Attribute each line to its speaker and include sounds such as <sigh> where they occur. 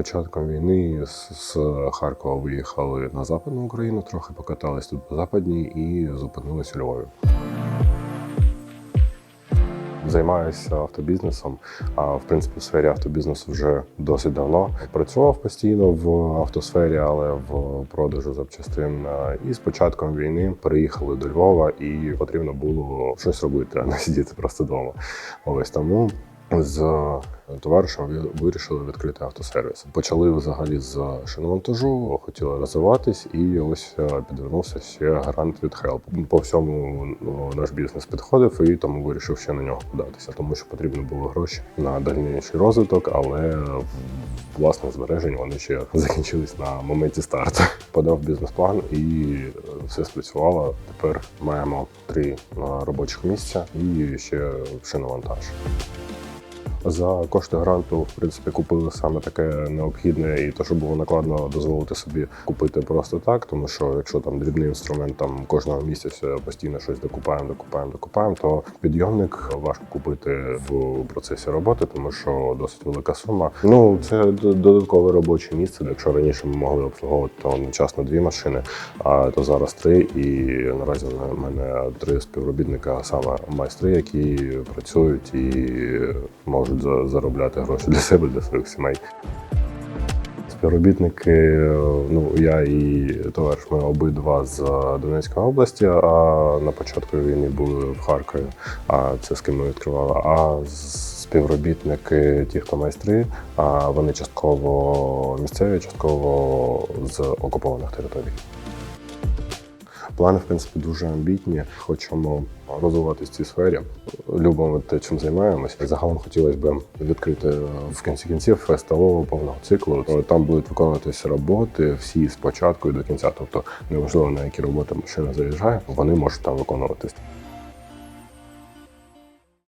Speaker 1: початком війни з, Харкова виїхали на Западну Україну, трохи покатались тут по Западній і зупинились у Львові. Займаюся автобізнесом, а в принципі в сфері автобізнесу вже досить давно. Працював постійно в автосфері, але в продажу запчастин. І з початком війни переїхали до Львова, і потрібно було щось робити, а не <laughs> сидіти просто вдома. Ось тому з товаришем ви- вирішили відкрити автосервіс. Почали взагалі з шиномонтажу, хотіли розвиватись, і ось е, підвернувся ще гарант від Help. По всьому ну, наш бізнес підходив, і тому вирішив ще на нього податися, тому що потрібно було гроші на дальніший розвиток, але власне збережень вони ще закінчились на моменті старту. <laughs> Подав бізнес-план і е, все спрацювало. Тепер маємо три е, робочих місця і ще шиномонтаж. За кошти гранту, в принципі, купили саме таке необхідне, і те, що було накладно дозволити собі купити просто так. Тому що якщо там дрібний інструмент там кожного місяця постійно щось докупаємо, докупаємо, докупаємо, то підйомник важко купити в процесі роботи, тому що досить велика сума. Ну це додаткове робоче місце. Якщо раніше ми могли обслуговувати то одночасно дві машини, а то зараз три. І наразі в мене три співробітника, саме майстри, які працюють і можуть за- заробляти гроші для себе, для своїх сімей. Співробітники, е, ну я і товариш, ми обидва з Донецької області, а на початку війни були в Харкові. А це з ким ми відкривали. А співробітники, ті, хто майстри, а вони частково місцеві, частково з окупованих територій. Плани, в принципі, дуже амбітні. Хочемо розвиватися в цій сфері. Любимо те, чим займаємося. Загалом хотілося б відкрити в кінці кінців фестивалу повного циклу. Там будуть виконуватися роботи всі з початку і до кінця. Тобто, неважливо на які роботи машина заїжджає, вони можуть там виконуватись.